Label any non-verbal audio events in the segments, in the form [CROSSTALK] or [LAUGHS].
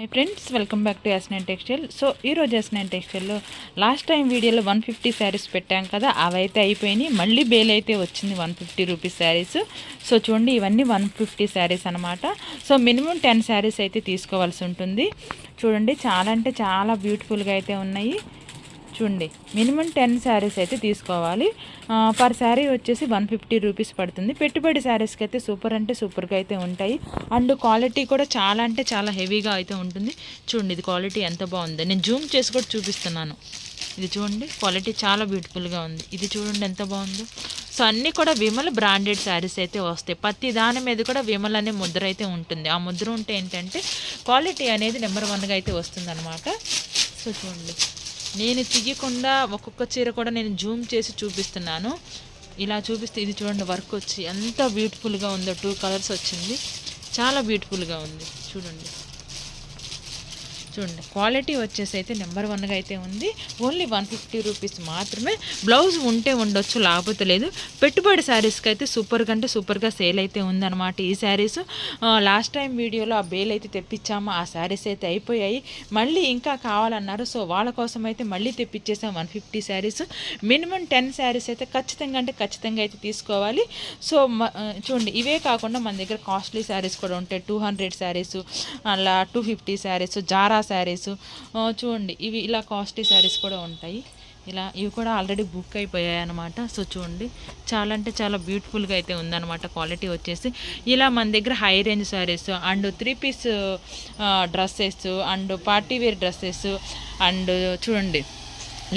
My friends welcome back to S nine textile so ఈరోజు ఎస్నైన్ టెక్స్టైల్లో last time వీడియోలో one fifty saris పెట్టాం కదా అవైతే అయిపోయినాయి. మళ్ళీ బేల్ అయితే వచ్చింది one fifty rupees saris so చూడండి ఇవన్నీ వన్ ఫిఫ్టీ శారీస్ అనమాట సో మినిమం టెన్ శారీస్ అయితే తీసుకోవాల్సి ఉంటుంది. చూడండి చాలా అంటే చాలా బ్యూటిఫుల్గా అయితే ఉన్నాయి. చూడండి. మినిమం టెన్ శారీస్ అయితే తీసుకోవాలి. పర్ శారీ వచ్చేసి వన్ ఫిఫ్టీ రూపీస్ పడుతుంది. పెట్టుబడి శారీస్కి అయితే సూపర్ అంటే సూపర్గా అయితే ఉంటాయి. అండ్ క్వాలిటీ కూడా చాలా అంటే చాలా హెవీగా అయితే ఉంటుంది. చూడండి ఇది క్వాలిటీ ఎంత బాగుంది. నేను జూమ్ చేసి కూడా చూపిస్తున్నాను. ఇది చూడండి క్వాలిటీ చాలా బ్యూటిఫుల్గా ఉంది. ఇది చూడండి ఎంత బాగుందో. సో అన్నీ కూడా విమల్ బ్రాండెడ్ శారీస్ అయితే వస్తాయి. ప్రతి దాని మీద కూడా విమల్ అనే ముద్ర అయితే ఉంటుంది. ఆ ముద్ర ఉంటే ఏంటంటే క్వాలిటీ అనేది నెంబర్ వన్గా అయితే వస్తుంది సో చూడండి. నేను తీయకుండా ఒక్కొక్క చీర కూడా నేను జూమ్ చేసి చూపిస్తున్నాను. ఇలా చూపిస్తే ఇది చూడండి వర్క్ వచ్చి ఎంత బ్యూటిఫుల్గా ఉందో టూ కలర్స్ వచ్చింది. చాలా బ్యూటిఫుల్గా ఉంది. చూడండి. చూడండి క్వాలిటీ వచ్చేసి అయితే నెంబర్ వన్గా అయితే ఉంది. ఓన్లీ వన్ ఫిఫ్టీ రూపీస్ మాత్రమే. బ్లౌజ్ ఉంటే ఉండొచ్చు లేకపోతే లేదు. పెట్టుబడి శారీస్కి అయితే సూపర్గా అంటే సూపర్గా సేల్ అయితే ఉందన్నమాట ఈ శారీస్ లాస్ట్ టైం వీడియోలో ఆ బేల్ అయితే తెప్పించాము ఆ శారీస్ అయితే అయిపోయాయి. మళ్ళీ ఇంకా కావాలన్నారు సో వాళ్ళ కోసం అయితే మళ్ళీ తెప్పించేసాం one fifty saris minimum ten saris అయితే ఖచ్చితంగా అంటే ఖచ్చితంగా అయితే తీసుకోవాలి. సో చూడండి ఇవే కాకుండా మన దగ్గర కాస్ట్లీ శారీస్ కూడా ఉంటాయి. టూ హండ్రెడ్ శారీస్ అలా టూ ఫిఫ్టీ శారీస్ జారా శారీస్. చూడండి ఇవి ఇలా కాస్ట్లీ శారీస్ కూడా ఉంటాయి. ఇలా ఇవి కూడా ఆల్రెడీ బుక్ అయిపోయాయి అనమాట సో చూడండి చాలా అంటే చాలా బ్యూటిఫుల్గా అయితే ఉందన్నమాట క్వాలిటీ వచ్చేసి. ఇలా మన దగ్గర high range saris and three piece dresses and party wear dresses and చూడండి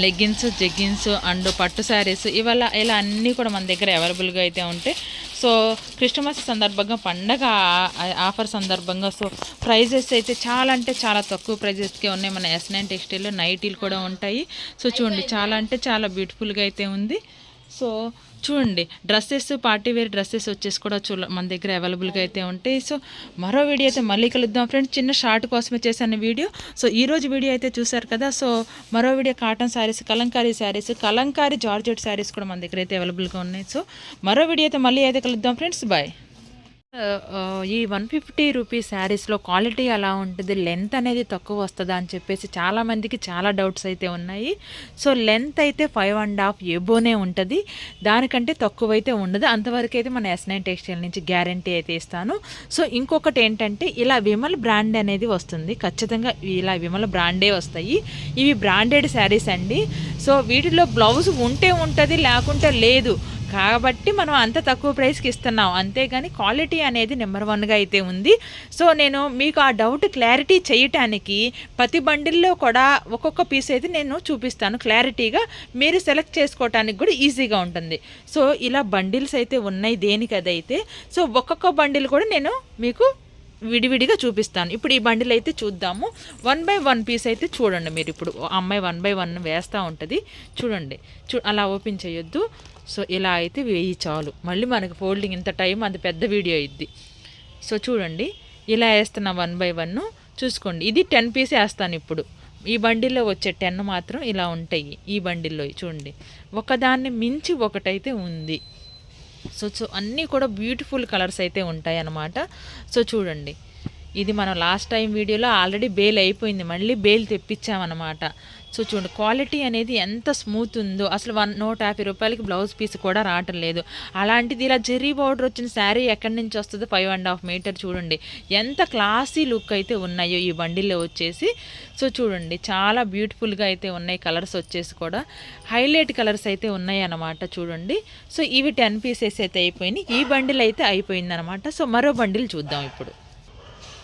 లెగ్గిన్స్ జెగ్గిన్స్ అండ్ పట్టు శారీస్ ఇవాళ ఇలా అన్నీ కూడా మన దగ్గర అవైలబుల్గా అయితే ఉంటాయి సో క్రిస్టమస్ సందర్భంగా పండగ ఆఫర్ సందర్భంగా సో ప్రైజెస్ అయితే చాలా అంటే చాలా తక్కువ ప్రైజెస్కే ఉన్నాయి. మన ఎస్ నైన్ టెక్స్టైల్లో నైటీలు కూడా ఉంటాయి. సో చూడండి చాలా అంటే చాలా బ్యూటిఫుల్గా అయితే ఉంది. సో చూడండి డ్రెస్సెస్ పార్టీ వేర్ డ్రెస్సెస్ వచ్చేసి కూడా చూ మన దగ్గర అవైలబుల్గా అయితే ఉంటాయి. సో మరో వీడియో అయితే మళ్ళీ కలుద్దాం ఫ్రెండ్స్. చిన్న షార్ట్ కోసమే చేశాను వీడియో. సో ఈరోజు వీడియో అయితే చూసారు కదా. సో మరో video cotton saris kalamkari saris kalamkari georgette saris కూడా మన దగ్గర అయితే అవైలబుల్గా ఉన్నాయి. సో మరో వీడియో అయితే మళ్ళీ అయితే కలుద్దాం ఫ్రెండ్స్. బాయ్. ఈ వన్ ఫిఫ్టీ రూపీస్ శారీస్లో క్వాలిటీ ఎలా ఉంటుంది? లెంత్ అనేది తక్కువ వస్తుందా అని చెప్పేసి చాలామందికి చాలా డౌట్స్ అయితే ఉన్నాయి. సో లెంత్ అయితే ఫైవ్ అండ్ హాఫ్ ఎబోనే ఉంటుంది. దానికంటే తక్కువ అయితే ఉండదు. అంతవరకు అయితే మన ఎస్ నైన్ టెక్స్టైల్ నుంచి గ్యారంటీ అయితే ఇస్తాను. సో ఇంకొకటి ఏంటంటే ఇలా విమల్ బ్రాండ్ అనేది వస్తుంది. ఖచ్చితంగా ఇలా విమల్ బ్రాండే వస్తాయి. ఇవి బ్రాండెడ్ శారీస్ అండి. సో వీటిలో బ్లౌజ్ ఉంటే ఉంటుంది లేకుంటే లేదు. కాబట్టి మనం అంత తక్కువ ప్రైస్కి ఇస్తున్నాం. అంతేగాని క్వాలిటీ అనేది నెంబర్ వన్గా అయితే ఉంది. సో నేను మీకు ఆ డౌట్ క్లారిటీ చేయటానికి ప్రతి బండిల్లో కూడా ఒక్కొక్క పీస్ అయితే నేను చూపిస్తాను. క్లారిటీగా మీరు సెలెక్ట్ చేసుకోవటానికి కూడా ఈజీగా ఉంటుంది. సో ఇలా బండిల్స్ అయితే ఉన్నాయి దేనికి అదైతే. సో ఒక్కొక్క బండిల్ కూడా నేను మీకు విడివిడిగా చూపిస్తాను. ఇప్పుడు ఈ బండిల్ అయితే చూద్దాము. వన్ బై వన్ పీస్ అయితే చూడండి మీరు. ఇప్పుడు అమ్మాయి వన్ బై వన్ వేస్తూ ఉంటుంది. చూడండి. చూ అలా ఓపెన్ చేయొద్దు. సో ఇలా అయితే వేయి చాలు. మళ్ళీ మనకి ఫోల్డింగ్ ఇంత టైం అది పెద్ద వీడియో ఇద్ది. సో చూడండి ఇలా వేస్తున్నా వన్ బై వన్. చూసుకోండి ఇది టెన్ పీస్ వేస్తాను ఇప్పుడు. ఈ బండిల్లో వచ్చే టెన్ మాత్రం ఇలా ఉంటాయి ఈ బండిల్లో చూడండి. ఒకదాన్ని మించి ఒకటైతే ఉంది. సో సో అన్నీ కూడా బ్యూటిఫుల్ కలర్స్ అయితే ఉంటాయి అన్నమాట. సో చూడండి ఇది మనం లాస్ట్ టైం వీడియోలో ఆల్రెడీ బేల్ అయిపోయింది. మళ్ళీ బేల్ తెప్పించామన్నమాట. సో చూడండి క్వాలిటీ అనేది ఎంత స్మూత్ ఉందో అసలు వన్ నూట యాభై రూపాయలకి బ్లౌజ్ పీస్ కూడా రావటం లేదు. అలాంటిది ఇలా జెర్రీ బార్డర్ వచ్చిన శారీ ఎక్కడి నుంచి వస్తుందో ఫైవ్ అండ్ హాఫ్ మీటర్ చూడండి. ఎంత క్లాసీ లుక్ అయితే ఉన్నాయో ఈ బండిలో వచ్చేసి. సో చూడండి చాలా బ్యూటిఫుల్గా అయితే ఉన్నాయి కలర్స్ వచ్చేసి కూడా. హైలైట్ కలర్స్ అయితే ఉన్నాయి అన్నమాట చూడండి. సో ఇవి టెన్ పీసెస్ అయితే అయిపోయినాయి. ఈ బండిల్ అయితే అయిపోయింది అనమాట సో మరో బండిల్ చూద్దాం ఇప్పుడు.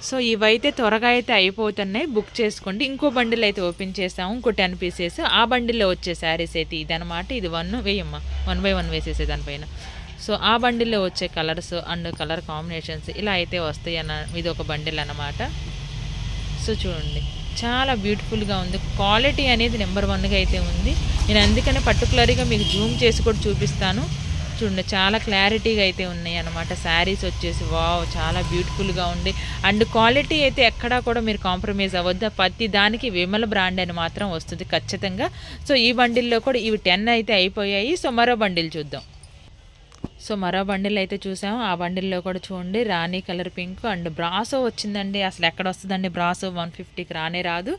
సో ఇవైతే త్వరగా అయితే అయిపోతున్నాయి. బుక్ చేసుకోండి. ఇంకో బండిల్ అయితే ఓపెన్ చేసాము. ఇంకో టెన్ పీసెస్ ఆ బండిల్లో వచ్చే శారీస్ అయితే ఇదనమాట ఇది వన్ వేయమ్మా వన్ బై వన్ వేసేసే దానిపైన సో ఆ బండిల్లో వచ్చే కలర్స్ అండ్ కలర్ కాంబినేషన్స్ ఇలా అయితే వస్తాయి అన్న ఇది ఒక బండిల్ అనమాట సో చూడండి. చాలా బ్యూటిఫుల్గా ఉంది. క్వాలిటీ అనేది నెంబర్ వన్గా అయితే ఉంది. నేను అందుకనే పర్టికులర్గా మీకు జూమ్ చేసి కూడా చూపిస్తాను. చూడండి చాలా క్లారిటీగా అయితే ఉన్నాయి అనమాట శారీస్ వచ్చేసి వావ్ చాలా బ్యూటిఫుల్గా ఉంది. అండ్ క్వాలిటీ అయితే ఎక్కడా కూడా మీరు కాంప్రమైజ్ అవ్వద్దు. ప్రతి దానికి విమల బ్రాండ్ అని మాత్రం వస్తుంది ఖచ్చితంగా. సో ఈ బండిల్లో కూడా ఇవి టెన్ అయితే అయిపోయాయి. సో మరో బండిల్ చూద్దాం. సో మరో బండిల్ అయితే చూసాము. ఆ బండిల్లో కూడా చూడండి రాణి కలర్ పింక్ అండ్ బ్రాసో వచ్చిందండి. అసలు ఎక్కడ వస్తుందండి? బ్రాసో వన్ ఫిఫ్టీకి రానే రాదు.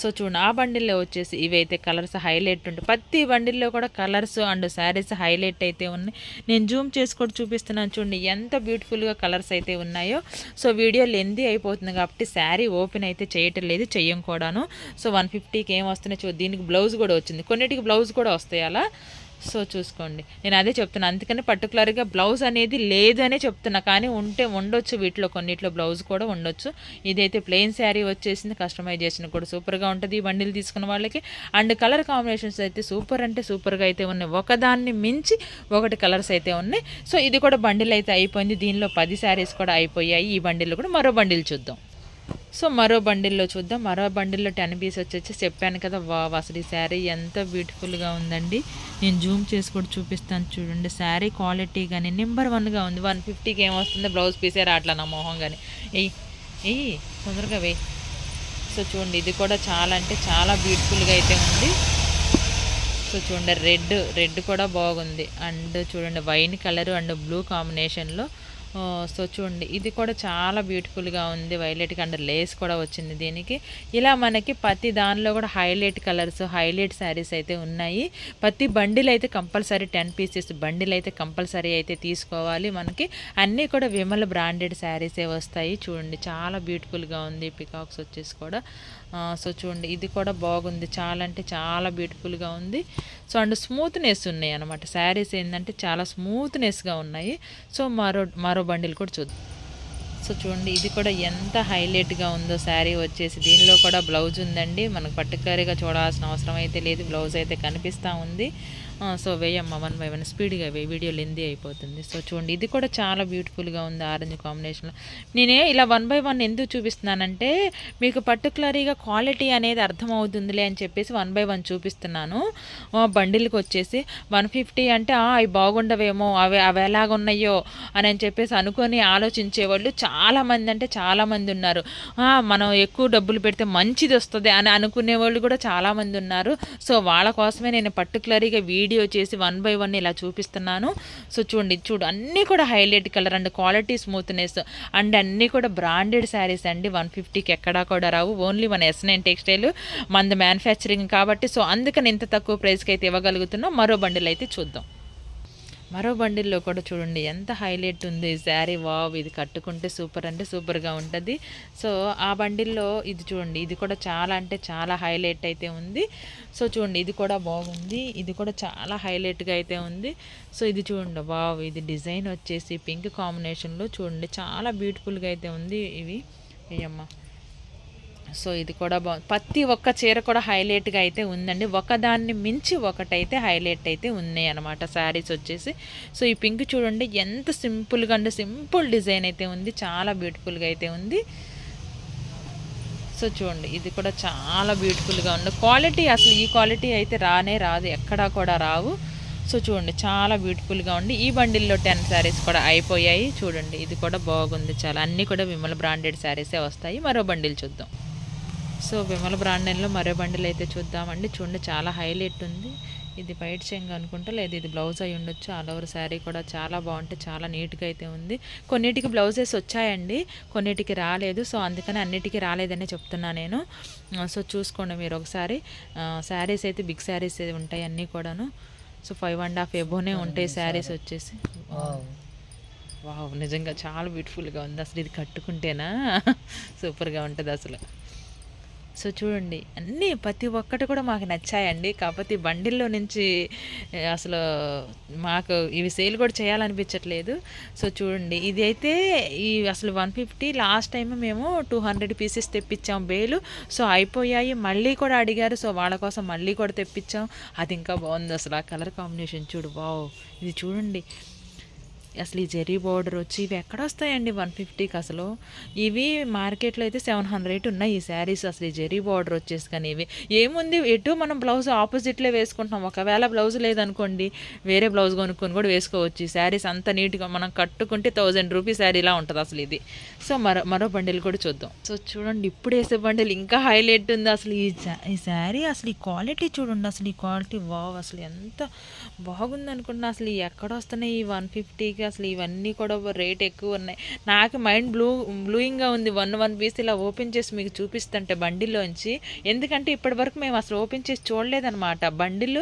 సో చూడండి ఆ బండిల్లో వచ్చేసి ఇవైతే కలర్స్ హైలైట్ ఉంటాయి ప్రతి బండిల్లో కూడా కలర్స్ అండ్ శారీస్ హైలైట్ అయితే ఉన్నాయి. నేను జూమ్ చేసుకొని చూపిస్తున్నాను చూడండి ఎంత బ్యూటిఫుల్గా కలర్స్ అయితే ఉన్నాయో. సో వీడియో లెంది అయిపోతుంది కాబట్టి శారీ ఓపెన్ అయితే చేయటం లేదు చెయ్యం కూడాను. సో వన్ ఫిఫ్టీకి ఏం వస్తున్నాయి చూ దీనికి బ్లౌజ్ కూడా వచ్చింది. కొన్నిటికి బ్లౌజ్ కూడా వస్తాయి అలా. సో చూసుకోండి. నేను అదే చెప్తున్నా. అందుకని పర్టికులర్గా బ్లౌజ్ అనేది లేదనే చెప్తున్నా. కానీ ఉంటే ఉండొచ్చు వీటిలో కొన్నిట్లో బ్లౌజ్ కూడా ఉండొచ్చు. ఇదైతే ప్లెయిన్ శారీ వచ్చేసింది. కస్టమైజేషన్ కూడా సూపర్గా ఉంటుంది ఈ బండిలు తీసుకున్న వాళ్ళకి. అండ్ కలర్ కాంబినేషన్స్ అయితే సూపర్ అంటే సూపర్గా అయితే ఉన్నాయి. ఒకదాన్ని మించి ఒకటి కలర్స్ అయితే ఉన్నాయి. సో ఇది కూడా బండిల్ అయితే అయిపోయింది. దీనిలో పది శారీస్ కూడా అయిపోయాయి. ఈ బండిల్లో కూడా మరో బండిల్ చూద్దాం. సో మరో బండిల్లో చూద్దాం. మరో బండిల్లో టెన్ పీస్ వచ్చేసి చెప్పాను కదా వా అసలు ఈ శారీ ఎంత బ్యూటిఫుల్గా ఉందండి. నేను జూమ్ చేసి కూడా చూపిస్తాను చూడండి. శారీ క్వాలిటీ కానీ నెంబర్ వన్గా ఉంది. వన్ ఫిఫ్టీకి ఏమొస్తుందో బ్లౌజ్ పీసే రావట్లా నా మొహం కానీ ఎయ్ ఎయ్ తొందరగా వెయ్యి సో చూడండి ఇది కూడా చాలా అంటే చాలా బ్యూటిఫుల్గా అయితే ఉంది. సో చూడండి రెడ్ రెడ్ కూడా బాగుంది. అండ్ చూడండి వైన్ కలర్ అండ్ బ్లూ కాంబినేషన్లో సో చూడండి ఇది కూడా చాలా బ్యూటిఫుల్గా ఉంది. వైలెట్ అండ్ లేస్ కూడా వచ్చింది దీనికి. ఇలా మనకి ప్రతి దానిలో కూడా హైలైట్ కలర్స్ హైలైట్ శారీస్ అయితే ఉన్నాయి. ప్రతి బండిల్ అయితే కంపల్సరీ టెన్ పీసెస్ బండిల్ అయితే కంపల్సరీ అయితే తీసుకోవాలి మనకి. అన్నీ కూడా విమల బ్రాండెడ్ శారీసే వస్తాయి చూడండి. చాలా బ్యూటిఫుల్గా ఉంది పికాక్స్ వచ్చేసి కూడా. సో చూడండి ఇది కూడా బాగుంది. చాలా అంటే చాలా బ్యూటిఫుల్గా ఉంది. సో అండ్ స్మూత్నెస్ ఉన్నాయి అనమాట శారీస్ ఏంటంటే చాలా స్మూత్నెస్గా ఉన్నాయి. సో మరో మరో బండిల్ కూడా చూద్దాం. సో చూడండి ఇది కూడా ఎంత హైలైట్గా ఉందో శారీ వచ్చేసి. దీనిలో కూడా బ్లౌజ్ ఉందండి. మనకు పర్టికులర్గా చూడాల్సిన అవసరం అయితే లేదు. బ్లౌజ్ అయితే కనిపిస్తూ ఉంది. సో వేయమ్మ వన్ బై వన్ స్పీడ్గా వేయి వీడియో లెంది అయిపోతుంది. సో చూడండి ఇది కూడా చాలా బ్యూటిఫుల్గా ఉంది ఆరెంజ్ కాంబినేషన్లో నేనే ఇలా వన్ బై వన్ ఎందుకు చూపిస్తున్నానంటే మీకు పర్టికులర్గా క్వాలిటీ అనేది అర్థమవుతుందిలే అని చెప్పేసి వన్ బై వన్ చూపిస్తున్నాను. బండిల్కి వచ్చేసి వన్ ఫిఫ్టీ అంటే "ఆ, అవి బాగుండవేమో అవి అవి ఎలాగున్నాయో అని అని చెప్పేసి అనుకొని ఆలోచించేవాళ్ళు చాలామంది అంటే చాలామంది ఉన్నారు. మనం ఎక్కువ డబ్బులు పెడితే మంచిది వస్తుంది అని అనుకునే వాళ్ళు కూడా చాలామంది ఉన్నారు. సో వాళ్ళ కోసమే నేను పర్టికులర్గా వీడియో వీడియో చేసి వన్ బై వన్ ఇలా చూపిస్తున్నాను. సో చూడండి చూడు అన్నీ కూడా highlight colour and quality smoothness. And అన్నీ కూడా బ్రాండెడ్ శారీస్ అండి. వన్ ఫిఫ్టీకి ఎక్కడా కూడా రావు. ఓన్లీ మన ఎస్ నైన్ టెక్స్టైల్ మనది మ్యానుఫ్యాక్చరింగ్ కాబట్టి. సో అందుకని ఇంత తక్కువ ప్రైస్కి అయితే ఇవ్వగలుగుతున్నాం. మరో బండిల్ అయితే చూద్దాం. మరో బండిల్లో కూడా చూడండి ఎంత హైలైట్ ఉంది. శారీ వావ్ ఇది కట్టుకుంటే సూపర్ అంటే సూపర్గా ఉంటుంది. సో ఆ బండిల్లో ఇది చూడండి ఇది కూడా చాలా అంటే చాలా హైలైట్ అయితే ఉంది. సో చూడండి ఇది కూడా బాగుంది ఇది కూడా చాలా హైలైట్గా అయితే ఉంది. సో ఇది చూడండి వావ్ ఇది డిజైన్ వచ్చేసి పింక్ కాంబినేషన్లో చూడండి చాలా బ్యూటిఫుల్గా అయితే ఉంది ఇవి. అయ్యమ్మ సో ఇది కూడా బాగుంది. ప్రతి ఒక్క చీర కూడా హైలైట్గా అయితే ఉందండి. ఒకదాన్ని మించి ఒకటైతే హైలైట్ అయితే ఉన్నాయి అనమాట శారీస్ వచ్చేసి. సో ఈ పింక్ చూడండి ఎంత సింపుల్గా అంటే సింపుల్ డిజైన్ అయితే ఉంది. చాలా బ్యూటిఫుల్గా అయితే ఉంది. సో చూడండి ఇది కూడా చాలా బ్యూటిఫుల్గా ఉంది. క్వాలిటీ అసలు ఈ క్వాలిటీ అయితే రానే రాదు ఎక్కడా కూడా రావు. సో చూడండి చాలా బ్యూటిఫుల్గా ఉంది. ఈ బండిల్లో టెన్ శారీస్ కూడా అయిపోయాయి. చూడండి ఇది కూడా బాగుంది చాలా. అన్నీ కూడా విమల బ్రాండెడ్ శారీసే వస్తాయి. మరో బండిల్ చూద్దాం. సో విమల బ్రాండెన్లో మరో బండిల్ అయితే చూద్దామండి. చూడండి చాలా హైలైట్ ఉంది. ఇది బయట చెంగు అనుకుంటా లేదు ఇది బ్లౌజ్ అయి ఉండొచ్చు. ఆల్ ఓవర్ శారీ కూడా చాలా బాగుంటే చాలా నీట్గా అయితే ఉంది. కొన్నిటికి బ్లౌజెస్ వచ్చాయండి కొన్నిటికి రాలేదు. సో అందుకని అన్నిటికీ రాలేదనే చెప్తున్నా నేను. సో చూసుకోండి మీరు ఒకసారి. శారీస్ అయితే బిగ్ శారీస్ ఉంటాయి అన్నీ కూడాను. సో ఫైవ్ అండ్ హాఫ్ ఎబోనే ఉంటాయి శారీస్ వచ్చేసి. వావ్ నిజంగా చాలా బ్యూటిఫుల్గా ఉంది. అసలు ఇది కట్టుకుంటేనా? సూపర్గా ఉంటుంది అసలు. సో చూడండి అన్నీ ప్రతి ఒక్కటి కూడా మాకు నచ్చాయండి. కాకపోతే బండిల్లో నుంచి అసలు మాకు ఇవి సేల్ కూడా చేయాలనిపించట్లేదు. సో చూడండి ఇది అయితే ఈ అసలు వన్ ఫిఫ్టీ లాస్ట్ టైం మేము టూ హండ్రెడ్ పీసెస్ తెప్పించాం బేలు. సో అయిపోయాయి మళ్ళీ కూడా అడిగారు. సో వాళ్ళ కోసం మళ్ళీ కూడా తెప్పించాం. అది ఇంకా బాగుంది అసలు ఆ కలర్ కాంబినేషన్ చూడు వావ్. ఇది చూడండి అసలు ఈ జెర్రీ బార్డర్ వచ్చి ఇవి ఎక్కడ వస్తాయండి వన్ ఫిఫ్టీకి అసలు? ఇవి మార్కెట్లో అయితే సెవెన్ హండ్రెడ్ ఉన్నాయి ఈ శారీస్. అసలు ఈ జెర్రీ బార్డర్ వచ్చేసి కానీ ఇవి ఏముంది? ఎటు మనం బ్లౌజ్ ఆపోజిట్లో వేసుకుంటున్నాం. ఒకవేళ బ్లౌజ్ లేదనుకోండి వేరే బ్లౌజ్ కొనుక్కొని కూడా వేసుకోవచ్చు. ఈ శారీస్ అంత నీట్గా మనం కట్టుకుంటే థౌజండ్ రూపీస్ శారీలా ఉంటుంది అసలు ఇది. సో మరో మరో బండిల్ కూడా చూద్దాం. సో చూడండి ఇప్పుడు వేసే బండిల్ ఇంకా హైలైట్ ఉంది అసలు ఈ ఈ శారీ అసలు ఈ క్వాలిటీ చూడండి అసలు ఈ క్వాలిటీ. వావ్ అసలు ఎంత బాగుంది అనుకుంటున్నా అసలు ఎక్కడ వస్తున్నాయి ఈ వన్ ఫిఫ్టీకి? అసలు ఇవన్నీ కూడా రేట్ ఎక్కువ ఉన్నాయి. నాకు మైండ్ బ్లూ బ్లూయింగ్గా ఉంది. వన్ వన్ పీస్ ఇలా ఓపెన్ చేసి మీకు చూపిస్తుంటే బండిల్లోంచి ఎందుకంటే ఇప్పటి వరకు మేము అసలు ఓపెన్ చేసి చూడలేదన్నమాట. బండిల్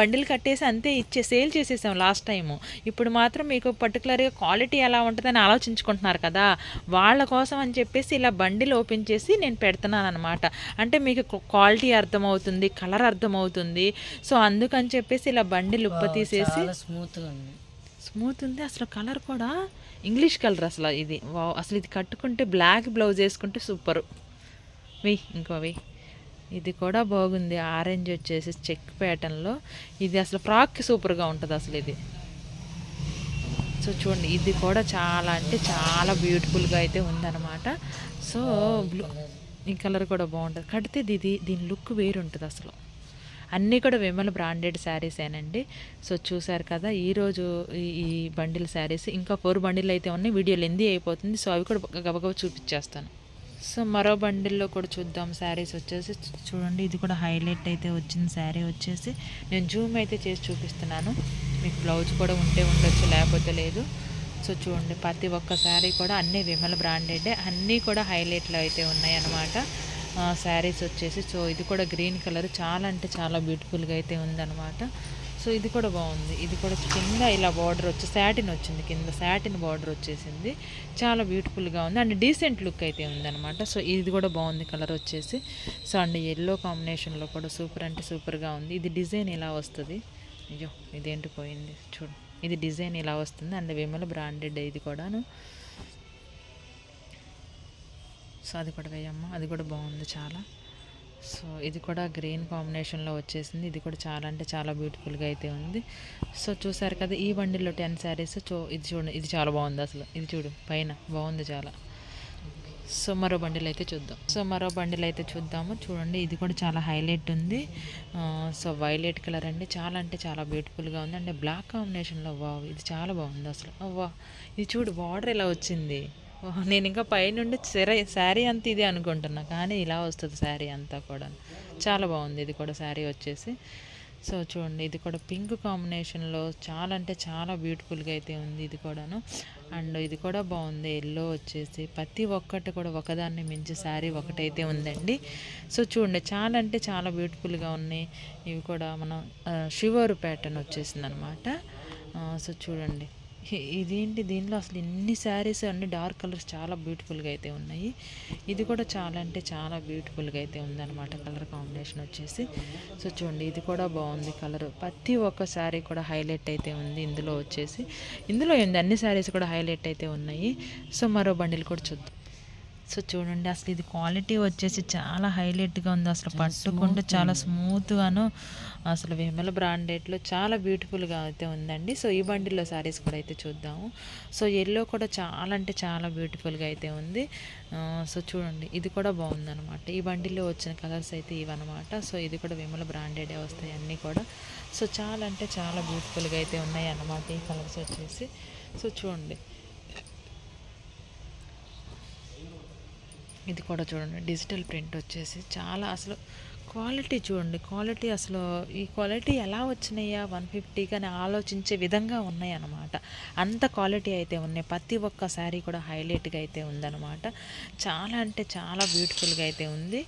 బండిల్ కట్టేసి అంతే ఇచ్చే సేల్ చేసేసాం లాస్ట్ టైము. ఇప్పుడు మాత్రం మీకు పర్టికులర్గా క్వాలిటీ ఎలా ఉంటుందని ఆలోచించుకుంటున్నారు కదా. వాళ్ళ కోసం అని చెప్పేసి ఇలా బండిల్ ఓపెన్ చేసి నేను పెడుతున్నాను అనమాట అంటే మీకు క్వాలిటీ అర్థమవుతుంది కలర్ అర్థమవుతుంది. సో అందుకని చెప్పేసి ఇలా బండిల్ ఉప్ప తీసేసి స్మూత్గా ఉంది. స్మూత్ ఉంది. అసలు కలర్ కూడా ఇంగ్లీష్ కలర్ అసలు ఇది. వావ్ అసలు ఇది కట్టుకుంటే బ్లాక్ బ్లౌజ్ వేసుకుంటే సూపర్. వెయ్యి ఇంకో వెయ్యి ఇది కూడా బాగుంది. ఆరెంజ్ వచ్చేసి చెక్ ప్యాటర్న్లో ఇది అసలు ఫ్రాక్కి సూపర్గా ఉంటుంది అసలు ఇది. సో చూడండి ఇది కూడా చాలా అంటే చాలా బ్యూటిఫుల్గా అయితే ఉందన్నమాట. సో బ్లూ ఈ కలర్ కూడా బాగుంటుంది. కడితే ఇది దీని లుక్ వేరు ఉంటుంది అసలు. అన్నీ కూడా విమల్ బ్రాండెడ్ శారీసేనండి సో చూసారు కదా ఈరోజు ఈ ఈ బండిల్ శారీస్ ఇంకా ఫోర్ బండిల్ అయితే ఉన్నాయి వీడియో లెందీ అయిపోతుంది. సో అవి కూడా గబగబ చూపించేస్తాను సో మరో బండిల్లో కూడా చూద్దాం. శారీస్ వచ్చేసి చూడండి ఇది కూడా హైలైట్ అయితే వచ్చింది శారీ వచ్చేసి. నేను జూమ్ అయితే చేసి చూపిస్తున్నాను. మీకు బ్లౌజ్ కూడా ఉంటే ఉండొచ్చు లేకపోతే లేదు. సో చూడండి ప్రతి ఒక్క శారీ కూడా అన్నీ విమల బ్రాండెడ్ అన్నీ కూడా హైలైట్లో అయితే ఉన్నాయి అన్నమాట శారీస్ వచ్చేసి. సో ఇది కూడా గ్రీన్ కలర్. చాలా అంటే చాలా బ్యూటిఫుల్గా అయితే ఉందన్నమాట. సో ఇది కూడా బాగుంది. ఇది కూడా కింద ఇలా బార్డర్ వచ్చి శాటిన్ వచ్చింది కింద. శాటిన్ బార్డర్ వచ్చేసింది. చాలా బ్యూటిఫుల్గా ఉంది. అండ్ డీసెంట్ లుక్ అయితే ఉందన్నమాట. సో ఇది కూడా బాగుంది కలర్ వచ్చేసి. సో అండ్ ఎల్లో కాంబినేషన్లో కూడా సూపర్ అంటే సూపర్గా ఉంది. ఇది డిజైన్ ఇలా వస్తుంది? అయ్యో ఇదేంటి పోయింది? చూడు. ఇది డిజైన్ ఇలా వస్తుంది? అండ్ విమల బ్రాండెడ్ ఇది కూడాను. సో అది కూడా వేయమ్మా. అది కూడా బాగుంది చాలా. సో ఇది కూడా గ్రీన్ కాంబినేషన్లో వచ్చేసింది. ఇది కూడా చాలా అంటే చాలా బ్యూటిఫుల్గా అయితే ఉంది. సో చూసారు కదా ఈ బండిల్లో టెన్ శారీస్. చూ ఇది చూడండి ఇది చాలా బాగుంది అసలు. ఇది చూడు పైన బాగుంది చాలా. సో మరో బండిలు అయితే చూద్దాం. సో మరో బండిలు అయితే చూద్దాము. చూడండి ఇది కూడా చాలా హైలైట్ ఉంది. సో వైలెట్ కలర్ అండి. చాలా అంటే చాలా బ్యూటిఫుల్గా ఉంది. అంటే బ్లాక్ కాంబినేషన్లో వావ్ ఇది చాలా బాగుంది అసలు. వా ఇది చూడు బార్డర్ ఇలా వచ్చింది. నేను ఇంకా పైనుండి సరే శారీ అంత ఇది అనుకుంటున్నా కానీ ఇలా వస్తుంది శారీ అంతా కూడా. చాలా బాగుంది ఇది కూడా శారీ వచ్చేసి. సో చూడండి ఇది కూడా పింక్ కాంబినేషన్లో చాలా అంటే చాలా బ్యూటిఫుల్గా అయితే ఉంది ఇది కూడాను. అండ్ ఇది కూడా బాగుంది ఎల్లో వచ్చేసి. ప్రతి ఒక్కటి కూడా ఒకదాన్ని మించి శారీ ఒకటైతే ఉందండి. సో చూడండి చాలా అంటే చాలా బ్యూటిఫుల్గా ఉన్నాయి. ఇవి కూడా మనం షివర్ ప్యాటర్న్ వచ్చేసింది అనమాట సో చూడండి. ఇదేంటి దీనిలో అసలు ఎన్ని శారీస్ అన్ని డార్క్ కలర్స్ చాలా బ్యూటిఫుల్గా అయితే ఉన్నాయి. ఇది కూడా చాలా అంటే చాలా బ్యూటిఫుల్గా అయితే ఉందన్నమాట కలర్ కాంబినేషన్ వచ్చేసి. సో చూడండి ఇది కూడా బాగుంది కలర్. ప్రతి ఒక్క శారీ కూడా హైలైట్ అయితే ఉంది ఇందులో వచ్చేసి. ఇందులో ఏంది? అన్ని శారీస్ కూడా హైలైట్ అయితే ఉన్నాయి. సో మరో బండిల్ కూడా చూద్దాం. సో చూడండి అసలు ఇది క్వాలిటీ వచ్చేసి చాలా హైలైట్గా ఉంది. అసలు పట్టుకుంటే చాలా స్మూత్గాను అసలు విమల బ్రాండెడ్లో చాలా బ్యూటిఫుల్గా అయితే ఉందండి. సో ఈ బండిల్లో శారీస్ కూడా అయితే చూద్దాము. సో ఎల్లో కూడా చాలా అంటే చాలా బ్యూటిఫుల్గా అయితే ఉంది. సో చూడండి ఇది కూడా బాగుందన్నమాట. ఈ బండిల్లో వచ్చిన కలర్స్ అయితే ఇవన్నమాట. సో ఇది కూడా విమల బ్రాండెడే వస్తాయి అన్నీ కూడా. సో చాలా అంటే చాలా బ్యూటిఫుల్గా అయితే ఉన్నాయి అన్నమాట ఈ కలర్స్ వచ్చేసి. సో చూడండి ఇది కూడా చూడండి. డిజిటల్ ప్రింట్ వచ్చేసి చాలా అసలు క్వాలిటీ చూడండి. క్వాలిటీ అసలు ఈ క్వాలిటీ ఎలా వచ్చినాయా? వన్ ఫిఫ్టీకి అని ఆలోచించే విధంగా ఉన్నాయి అన్నమాట అంత క్వాలిటీ అయితే ఉన్నాయి. ప్రతి ఒక్క శారీ కూడా హైలైట్గా అయితే ఉందన్నమాట. చాలా అంటే చాలా బ్యూటిఫుల్గా అయితే ఉంది.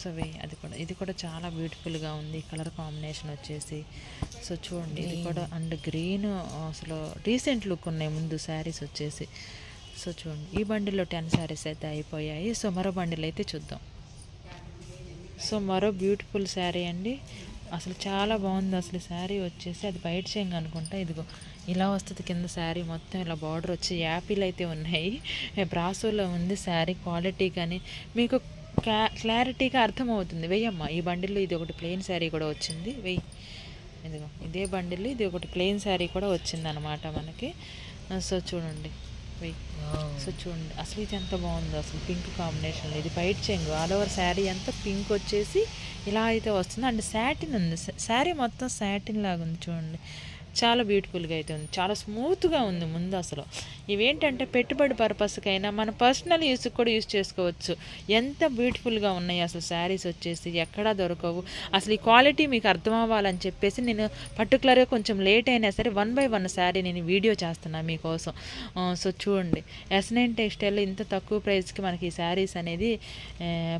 సో వే అది కూడా ఇది కూడా చాలా బ్యూటిఫుల్గా ఉంది. కలర్ కాంబినేషన్ వచ్చేసి. సో చూడండి ఇది కూడా అండ్ గ్రీన్ అసలు రీసెంట్ లుక్ ఉన్నాయి. ముందు శారీస్ వచ్చేసి. సో చూడండి. ఈ బండిలో టెన్ శారీస్ అయితే అయిపోయాయి. సో మరో బండిలో అయితే చూద్దాం. సో మరో బ్యూటిఫుల్ శారీ అండి. అసలు చాలా బాగుంది అసలు శారీ వచ్చేసి. అది బయట చేయంగా అనుకుంటా. ఇదిగో ఇలా వస్తుంది కింద శారీ మొత్తం. ఇలా బార్డర్ వచ్చి యాపిల్ అయితే ఉన్నాయి. బ్రాసోలో ఉంది శారీ క్వాలిటీ కానీ మీకు క్లా క్లారిటీగా అర్థమవుతుంది. వెయ్యమ్మా ఈ బండిల్లో ఇది ఒకటి ప్లెయిన్ శారీ కూడా వచ్చింది. వెయ్యి. ఇదిగో ఇదే బండిల్లో ఇది ఒకటి ప్లెయిన్ శారీ కూడా వచ్చింది అనమాట మనకి. సో చూడండి. వెయ్. సో చూడండి అసలు ఇది ఎంత బాగుందో అసలు పింక్ కాంబినేషన్లో ఇది బయట చెంగు ఆల్ ఓవర్ శారీ అంతా పింక్ వచ్చేసి ఇలా అయితే వస్తుంది. అండ్ శాటిన్ ఉంది. శారీ మొత్తం శాటిన్ లాగా ఉంది చూడండి. చాలా బ్యూటిఫుల్గా అయితే ఉంది. చాలా స్మూత్గా ఉంది ముందు అసలు. ఇవేంటంటే పెట్టుబడి పర్పస్కైనా మన పర్సనల్ యూస్కి కూడా యూస్ చేసుకోవచ్చు. ఎంత బ్యూటిఫుల్గా ఉన్నాయి అసలు శారీస్ వచ్చేసి ఎక్కడా దొరకవు. అసలు ఈ క్వాలిటీ మీకు అర్థం అవ్వాలని చెప్పేసి నేను పర్టికులర్గా కొంచెం లేట్ అయినా సరే వన్ బై వన్ శారీ నేను వీడియో చేస్తున్నాను మీకోసం. సో చూడండి. ఎస్ నైన్ టెక్స్టైల్ ఇంత తక్కువ ప్రైస్కి మనకి ఈ శారీస్ అనేది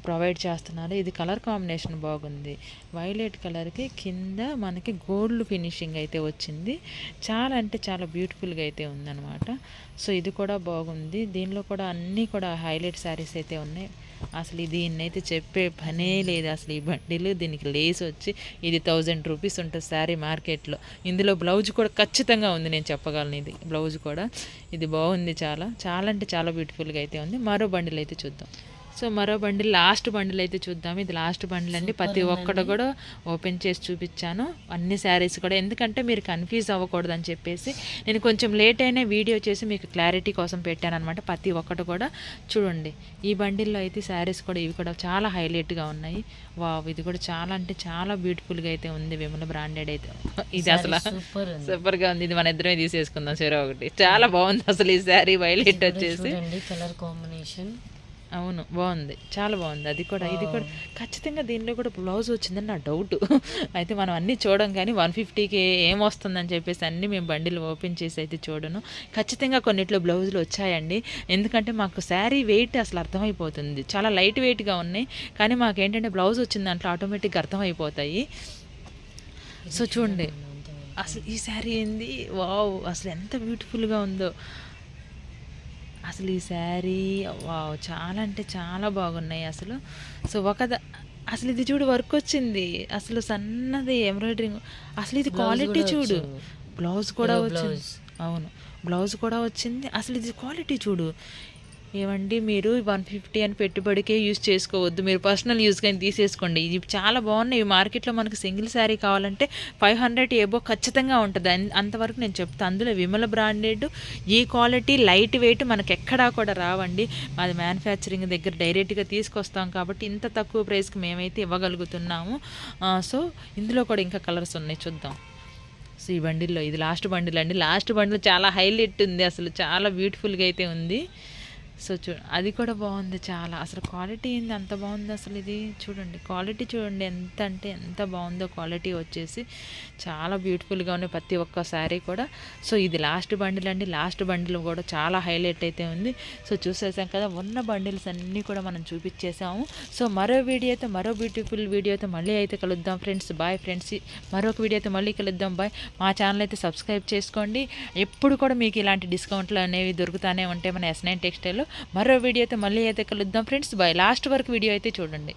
ప్రొవైడ్ చేస్తున్నారు. ఇది కలర్ కాంబినేషన్ బాగుంది. వైలెట్ కలర్కి కింద మనకి గోల్డ్ ఫినిషింగ్ అయితే వచ్చింది. చాలా అంటే చాలా బ్యూటిఫుల్గా అయితే ఉందన్నమాట. సో ఇది కూడా బాగుంది. దీనిలో కూడా అన్నీ కూడా హైలైట్ శారీస్ అయితే ఉన్నాయి. అసలు దీన్ని అయితే చెప్పే పనే లేదు. అసలు ఈ బండిలు దీనికి లేస్ వచ్చి ఇది థౌజండ్ రూపీస్ ఉంటుంది శారీ మార్కెట్లో. ఇందులో బ్లౌజ్ కూడా ఖచ్చితంగా ఉంది. నేను చెప్పగలను ఇది బ్లౌజ్ కూడా. ఇది బాగుంది చాలా. చాలా అంటే చాలా బ్యూటిఫుల్గా అయితే ఉంది. మరో బండిలు అయితే చూద్దాం. సో మరో బండిల్ లాస్ట్ బండిల్ అయితే చూద్దాం. ఇది లాస్ట్ బండిల్ అండి ప్రతి ఒక్కటి కూడా ఓపెన్ చేసి చూపించాను. అన్ని శారీస్ కూడా. ఎందుకంటే మీరు కన్ఫ్యూజ్ అవ్వకూడదు అని చెప్పేసి నేను కొంచెం లేట్ అయినా వీడియో చేసి మీకు క్లారిటీ కోసం పెట్టాను అనమాట ప్రతి ఒక్కటి కూడా. చూడండి ఈ బండిల్లో అయితే శారీస్ కూడా ఇవి కూడా చాలా హైలైట్గా ఉన్నాయి. వావ్ ఇది కూడా చాలా అంటే చాలా బ్యూటిఫుల్గా అయితే ఉంది. విమల బ్రాండెడ్ అయితే. [LAUGHS] ఇది అసలు సూపర్గా ఉంది. ఇది మన ఇద్దరమే తీసేసుకుందాం. సరే ఒకటి. చాలా బాగుంది అసలు ఈ శారీ వైలెట్ వచ్చేసి. Colour combination. అవును బాగుంది. చాలా బాగుంది. అది కూడా ఇది కూడా. ఖచ్చితంగా దీనిలో కూడా బ్లౌజ్ వచ్చిందని నా డౌట్. అయితే మనం అన్నీ చూడం కానీ వన్ ఫిఫ్టీకి ఏం వస్తుందని చెప్పేసి అన్నీ మేము బండిలు ఓపెన్ చేసి అయితే చూడను. ఖచ్చితంగా కొన్నిట్లో బ్లౌజులు వచ్చాయండి. ఎందుకంటే మాకు శారీ వెయిట్ అసలు అర్థమైపోతుంది. చాలా లైట్ వెయిట్గా ఉన్నాయి. కానీ మాకు ఏంటంటే బ్లౌజ్ వచ్చిన దాంట్లో ఆటోమేటిక్గా అర్థమైపోతాయి. సో చూడండి. అసలు ఈ శారీ ఏంది? వావ్! అసలు ఎంత బ్యూటిఫుల్గా ఉందో. అసలు ఈ శారీ వావ్ చాలా అంటే చాలా బాగున్నాయి అసలు. సో ఒక అసలు ఇది చూడు వర్క్ వచ్చింది. అసలు సన్నది ఎంబ్రాయిడరింగ్ అసలు ఇది క్వాలిటీ చూడు. బ్లౌజ్ కూడా వచ్చింది. అవును. బ్లౌజ్ కూడా వచ్చింది. అసలు ఇది క్వాలిటీ చూడు. ఏమండి మీరు వన్ ఫిఫ్టీ అని పెట్టుబడికే యూజ్ చేసుకోవద్దు. మీరు పర్సనల్ యూజ్ కానీ తీసేసుకోండి. ఇది చాలా బాగున్నాయి. మార్కెట్లో మనకు సింగిల్ శారీ కావాలంటే ఫైవ్ హండ్రెడ్ ఏబో ఖచ్చితంగా ఉంటుంది. అంతవరకు నేను చెప్తాను అందులో విమల బ్రాండెడ్ ఈ క్వాలిటీ లైట్ వెయిట్ మనకు ఎక్కడా కూడా రావండి. మాది మ్యానుఫ్యాక్చరింగ్ దగ్గర డైరెక్ట్గా తీసుకొస్తాం కాబట్టి ఇంత తక్కువ ప్రైస్కి మేమైతే ఇవ్వగలుగుతున్నాము. సో ఇందులో కూడా ఇంకా కలర్స్ ఉన్నాయి చూద్దాం. సో ఈ బండిల్లో ఇది లాస్ట్ బండిల్ అండి లాస్ట్ బండిల్ చాలా హైలైట్ ఉంది. అసలు చాలా బ్యూటిఫుల్గా అయితే ఉంది. సో చూ అది కూడా బాగుంది చాలా. అసలు క్వాలిటీ ఏంది? అంత బాగుంది అసలు ఇది? చూడండి క్వాలిటీ చూడండి ఎంత అంటే ఎంత బాగుందో క్వాలిటీ వచ్చేసి చాలా బ్యూటిఫుల్గా ఉన్నాయి ప్రతి ఒక్క శారీ కూడా. సో ఇది లాస్ట్ బండిల్ అండి. లాస్ట్ బండిల్ కూడా చాలా హైలైట్ అయితే ఉంది. సో చూసేసాం కదా ఉన్న బండిల్స్ అన్నీ కూడా మనం చూపించేసాము. సో మరో వీడియో అయితే మరో బ్యూటిఫుల్ వీడియో అయితే మళ్ళీ అయితే కలుద్దాం ఫ్రెండ్స్ బాయ్ ఫ్రెండ్స్ మరొక వీడియో అయితే మళ్ళీ కలుద్దాం. బాయ్ మా ఛానల్ అయితే సబ్స్క్రైబ్ చేసుకోండి. ఎప్పుడు కూడా మీకు ఇలాంటి డిస్కౌంట్లు అనేవి దొరుకుతూనే ఉంటాయి మన ఎస్ నైన్ టెక్స్టైల్లో మరో వీడియో అయితే మళ్ళీ అయితే కలుద్దాం ఫ్రెండ్స్ బాయ్ లాస్ట్ వరకు వీడియో అయితే చూడండి.